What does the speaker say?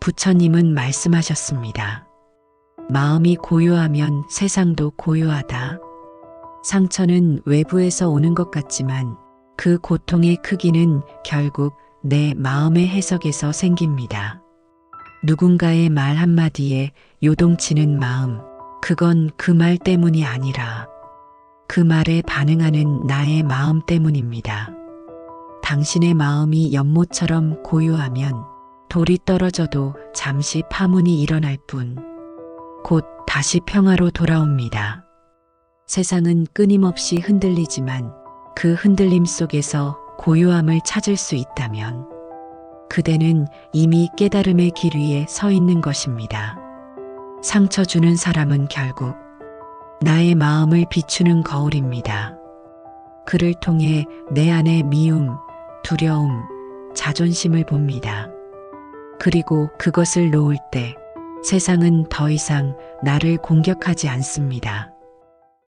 부처님은 말씀하셨습니다. 마음이 고요하면 세상도 고요하다. 상처는 외부에서 오는 것 같지만 그 고통의 크기는 결국 내 마음의 해석에서 생깁니다. 누군가의 말 한마디에 요동치는 마음, 그건 그 말 때문이 아니라 그 말에 반응하는 나의 마음 때문입니다. 당신의 마음이 연못처럼 고요하면 돌이 떨어져도 잠시 파문이 일어날 뿐, 곧 다시 평화로 돌아옵니다. 세상은 끊임없이 흔들리지만 그 흔들림 속에서 고요함을 찾을 수 있다면 그대는 이미 깨달음의 길 위에 서 있는 것입니다. 상처 주는 사람은 결국 나의 마음을 비추는 거울입니다. 그를 통해 내 안의 미움, 두려움, 자존심을 봅니다. 그리고 그것을 놓을 때 세상은 더 이상 나를 공격하지 않습니다.